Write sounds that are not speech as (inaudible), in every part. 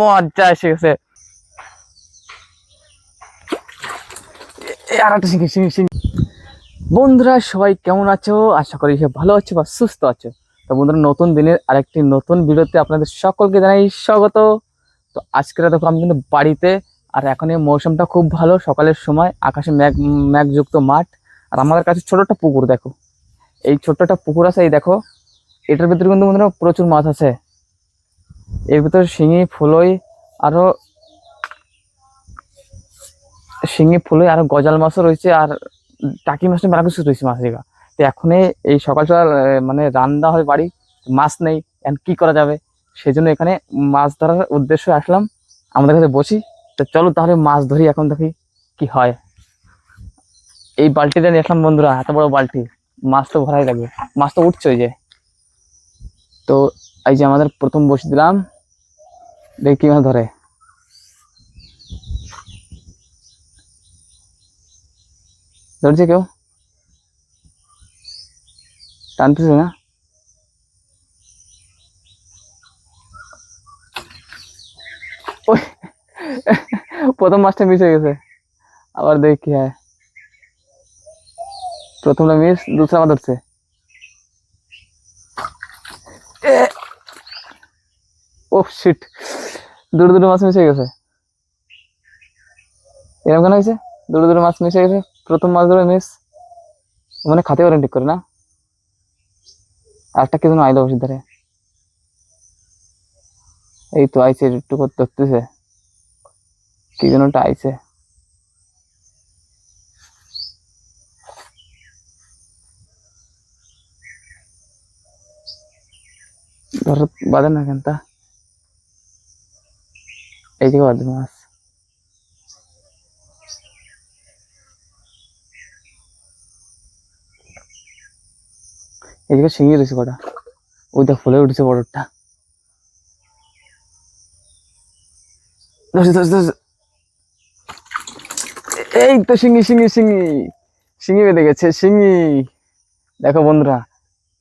মজা এসে গেছে। আর একটা শিখি শিখি শিখি। বন্ধুরা, সবাই কেমন আছো? আশা করি সে ভালো আছো বা সুস্থ আছো। তো বন্ধুরা, নতুন দিনের আরেকটি নতুন ভিডিওতে আপনাদের সকলকে জানাই স্বাগত। তো আজকের দেখো, আমি কিন্তু বাড়িতে, আর এখন এই মৌসুমটা খুব ভালো, সকালের সময়, আকাশে মেঘ মেঘযুক্ত মাঠ। আর আমাদের কাছে ছোট একটা পুকুর, দেখো। এই ছোট্ট একটা পুকুর আছে, এই দেখো। এটার ভিতরে কিন্তু বন্ধুরা প্রচুর মাছ আছে। এর ভিতরে শিঙি, ফুলই, আরও শিঙি, ফুলই, আরও গজাল মাছও রয়েছে, আর টাকি মাছ মেলা কিছু রয়েছে মাছ জায়গা তো এখনই এই সকাল সকাল মানে রান্না হয় বাড়ি, মাছ নেই, এখন কি করা যাবে? সেই জন্য এখানে মাছ ধরার উদ্দেশ্যে আসলাম। আমাদের কাছে বসি। তো চলো তাহলে মাছ ধরি, এখন দেখি কি হয়। এই বালতিটা নিয়ে আসলাম বন্ধুরা, এত বড় বালতি। মাছ তো ভরাই লাগবে। মাছ তো উঠছে ওই যে। তো এই যে আমাদের প্রথম বসে দিলাম। দেখি কি মাছ ধরে। ধরছে কেউ? টানতেছে না? ওই, প্রথম মাছটা মিস হয়ে গেছে। আবার দেখি হয়। প্রথমটা মিস দুসরা মাছ ধরছে। ও শিট দুটো দুটো মাছ মিশে গেছে। এরকম কেন হয়েছে? দুটো দুটো মাছ মিশে গেছে। প্রথম মাছ ধরে মিস মানে খাতে পারেন ঠিক করে না। আরেকটা কি যেন আইলো বসে ধরে। এই তো আইছে, একটু করতে ধরতেছে কি যেন ওটা আইছে। ধর, বাদে না কেন তা এইদিকে বাদে মাছ। এইদিকে শিঙি রয়েছে কটা। ওই দেখ, ফুলে উঠেছে বড়টা এই তো শিঙি শিঙি শিঙি। শিঙি বেঁধে গেছে, শিঙি। দেখো বন্ধুরা,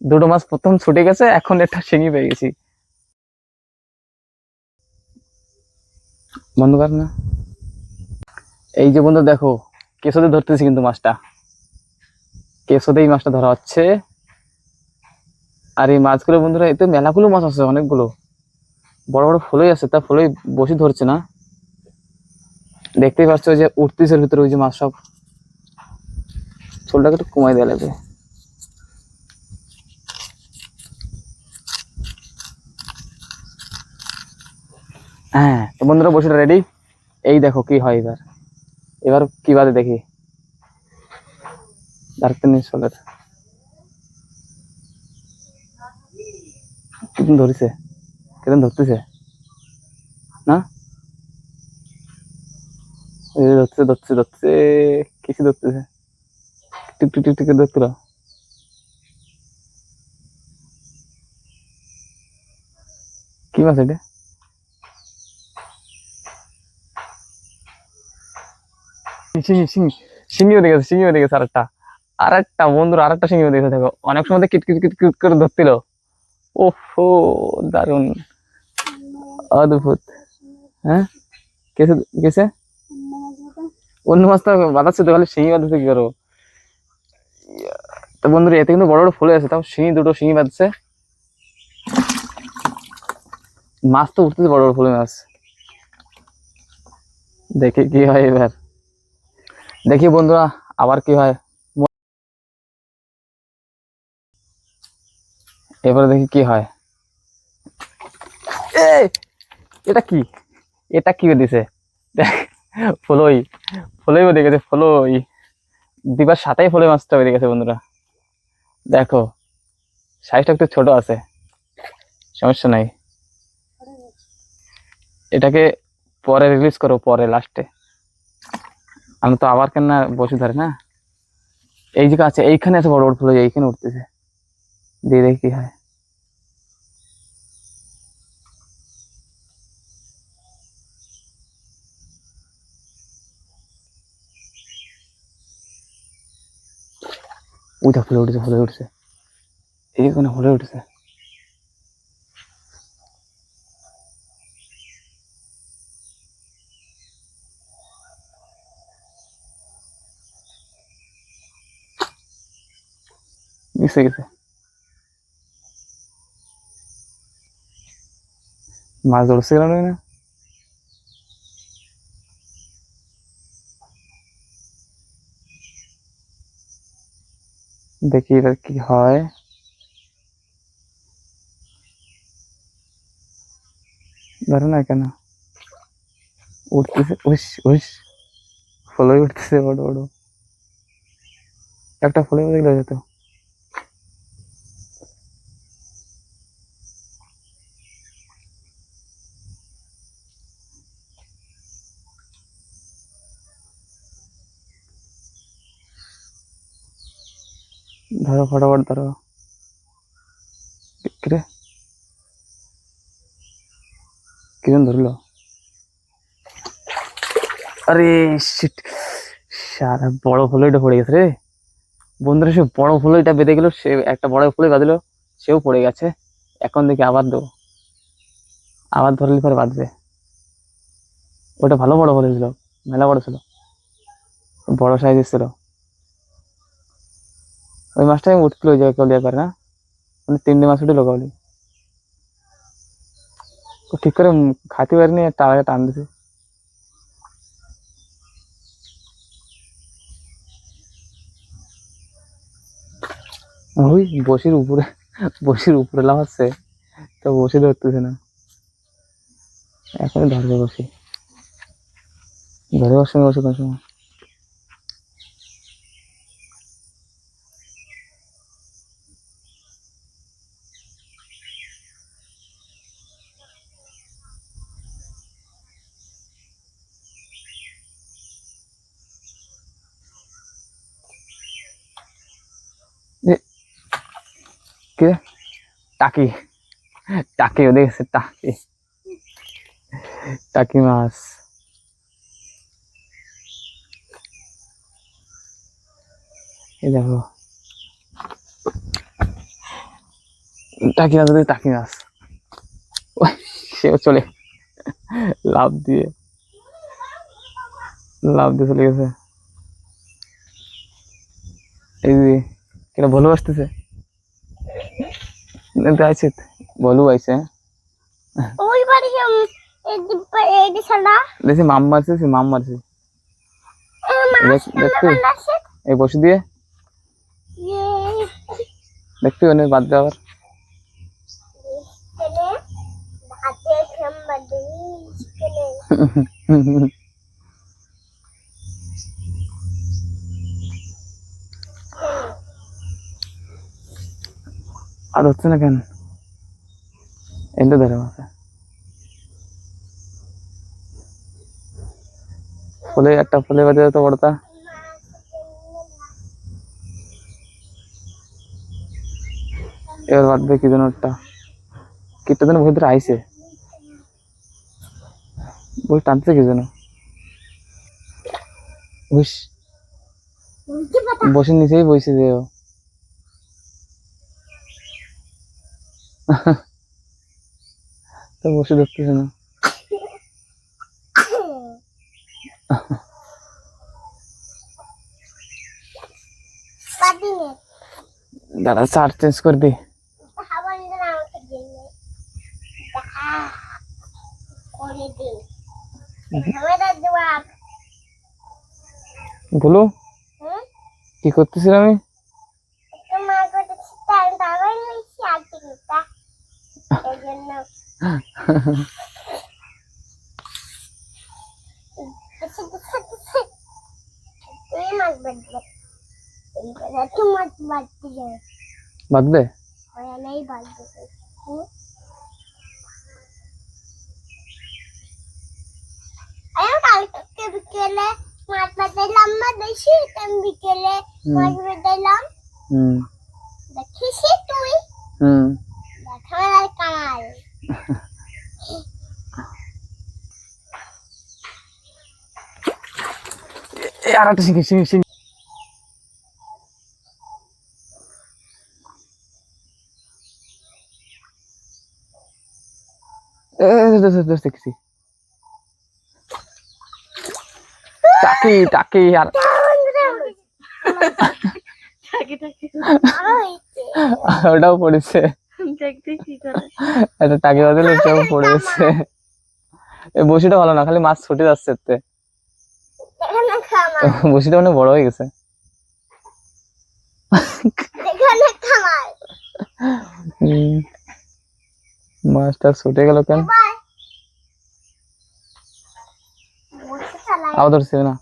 দুটো মাছ প্রথম ছুটে গেছে, এখন একটা শিঙি পেয়ে গেছি। বন্ধ কর না। এই যে বন্ধু দেখো কেসোতে ধরতেছি কিন্তু মাছটা। কেসোতে এই মাছটা ধরা হচ্ছে। আর এই মাছগুলো বন্ধুরা, এতে মেলাগুলো মাছ আছে, অনেকগুলো। বড় বড় ফুলই আছে, তা ফুলই বসে ধরছে না। দেখতেই পাচ্ছ যে উঠতিসের ভিতরে ওই যে মাছ সব। ছোলটাকে একটু কমাই দেওয়া লাগবে। হ্যাঁ বন্ধুরা বসে রেডি এই দেখো কি হয় এবার। এবার কি বাদে দেখি। ডাকতে নেই ধরেছে? কিদিন ধরতেছে? না? ধরছে ধরছে ধরছে। কিছু ধরতেছে? টিক টিক টিক টিক কি মাছ এটা? শিঙি শিঙি শিঙিও দেখেছে শিঙিও দেখেছে আরেকটা। আরেকটা বন্ধুরা আরেকটা শিঙিও দেখে দেখো। অনেক সময় কিট কিট কিট কিট করে ধরছিল। ওহো দারুণ অদ্ভুত। হ্যাঁ? কেসে কেসে? অন্য মাছ তো বাঁধাচ্ছে তো খালি শিঙি বাঁধাচ্ছে কি করো ইয়া, তো বন্ধুরা এতে কিন্তু বড় বড় ফুলে আছে তাও শিঙি দুটো শিঙি বাঁধছে। মাছ তো উঠতেছে বড় বড় ফুলে মাছ। দেখে কি হয় এবার। দেখি বন্ধুরা, আবার কি হয়। এবারে দেখি কি হয়। এটা কি? এটা কি দিছে? ফলই ফলই বেঁধে গেছে, ফলই। দিবার সাথেই ফলই মাছটা বেঁধে গেছে বন্ধুরা। দেখো সাইজটা একটু ছোট আছে। সমস্যা নাই। এটাকে পরে রিলিজ করো, পরে লাস্টে আমি তো আবার কেন না বসে ধরে না এই যে আছে এইখানে আছে বড় বড় ফুল এইখানে উঠতেছে। দিয়ে দেখি কি হয়। ওইটা ফুলে উঠেছে ফুলে উঠেছে। এইখানে ফুলে উঠেছে। মিস হয়ে গেছে মাছ ধরছে গেল না দেখি এবার কি হয় ধরো না কেন উঠতেছে উস উস ফলোই উঠতেছে বড় বড় একটা ফলো দেখলে যেত ধরো, ফটাফট ধরো। কিরে? কিজন ধরলো? আরে সারা বড় ফলইটা পড়ে গেছে রে। বন্ধুরা, সে বড় ফলইটা বেঁধে গেল, সে একটা বড় ফলই বাঁধলো, সেও পড়ে গেছে। এখন দেখি আবার দেবো। আবার ধরলে পরে বাঁধবে। ওটা ভালো বড় ফলই ছিল, মেলা বড় ছিল। বড় সাইজের ছিল। ওই মাছটা আমি উঠছিল ওই জায়গায় করে না। মানে তিনটে মাছ উঠে লোকাবলি ও ঠিক করে খাতে পারিনি টাকা টান দিছে। ওই বসির উপরে বসির উপরে লাফাচ্ছে তো বসে ধরতেছে না। এখন ধরবে বসে। ধরে বসে বসে কোন সময়। কে টাকি টাকি ওদের কাছে টাকি। টাকি মাছ। দেখো। টাকি মাছ ওদের টাকি মাছ। সেও চলে। লাভ দিয়ে। লাভ দিয়ে চলে গেছে। এই যে, কেন ভালো আসতেছে? দেখতে আইছে বলু আইছে ওই বাড়ি এটি ছাড়া দেখছি মাম মারছে সে মাম মারছে দেখ- দেখতে এই বসে দিয়ে দেখতে অনেক বাদ দে আবার ভাতে আর হচ্ছে না কেন? এলে ধরে মাথা ফলে একটা ফলে বাজে তো এবার বাদবে কি যেন একটা। কিটা যেন ভিতরে আইছে। বই টানছে কি যেন। বসে নিচেই বইছে যে তো বসে দেখতেছে না। দাদা চার চেঞ্জ করে দি। বলো কি করতেছিলাম আমি তোমার কথা চিন্তা আমি তারপরে নিয়েছি আর চিন্তা এই জন্য কিছু কিছু কিছু এই মাছ বাঁধবে এই কথা তো মাছ বাঁধতে যাবে বাঁধবে হয় নাই বাঁধবে হুম আমি কালকে বিকেলে মাছ বাঁধাইলাম না বেশি আমি বিকেলে হুম। মাছ বাঁধাইলাম হুম দেখিস তুই হুম দেখা আর কানাল এই আর একটা শিখি শিখি শিখি। দেখছি টাকি টাকি, আর ওটাও পড়েছে। করে টাকি বাদল ওটাও পড়েছে। এই বসিটা ভালো না, খালি মাছ ছুটে যাচ্ছে এতে। (laughs) বসিটা মানে বড় হয়ে গেছে। মাছটা ছুটে গেল কেন? আবার ধরছে না।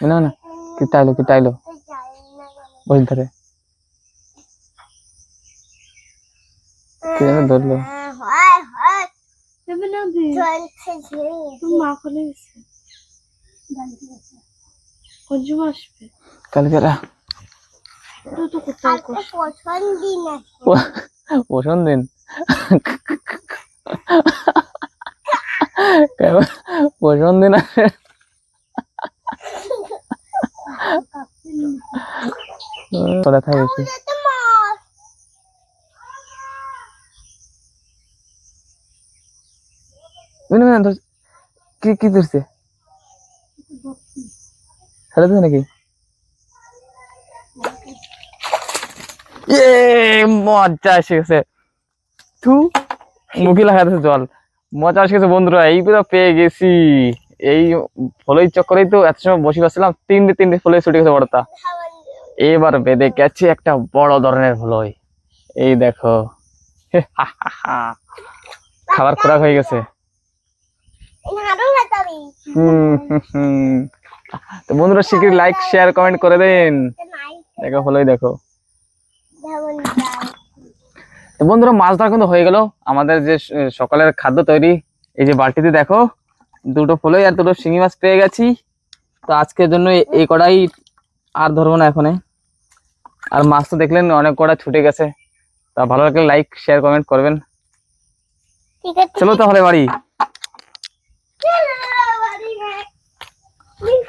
না না কি টাইলো কি টাইলো বসে ধরে। কে ধরলো? হয় হয়। মা কোলে গেছে। কঞ্জুম আসবে? কালকে রা তো তো কোথাও পছন্দ দিন আছে পোষণ দিন তোরা ধর কি কি ধরছে? ছেড়ে দিছে নাকি? এ মজা এসে গেছে। তু মুখে লাগাতেছে জল। মজা এসে গেছে বন্ধুরা এই তো পেয়ে গেছি। এই ফলই চক্করেই তো এত সময় বসে পাচ্ছিলাম তিনটে তিনটে ফলে ছুটে গেছে বড়টা। এবার বেঁধে গেছে একটা বড় ধরনের ফলই। এই দেখো। খাবার খোরাক হয়ে গেছে। হুম, হুম। তো বন্ধুরা শিগগির লাইক শেয়ার কমেন্ট করে দেন। দেখো ফলই দেখো। তো বন্ধুরা মাছ ধরা কিন্তু হয়ে গেল। আমাদের যে সকালের খাদ্য তৈরি এই যে বালতিতে দেখো দুটো ফলই আর দুটো শিঙি মাছ পেয়ে গেছি। তো আজকের জন্য এই কড়াই আর ধরবো না এখানে। আর মাছ তো দেখলেন অনেক কড়া ছুটে গেছে। তা ভালো লাগলে লাইক শেয়ার কমেন্ট করবেন। ঠিক আছে। চলো তাহলে বাড়ি। Please,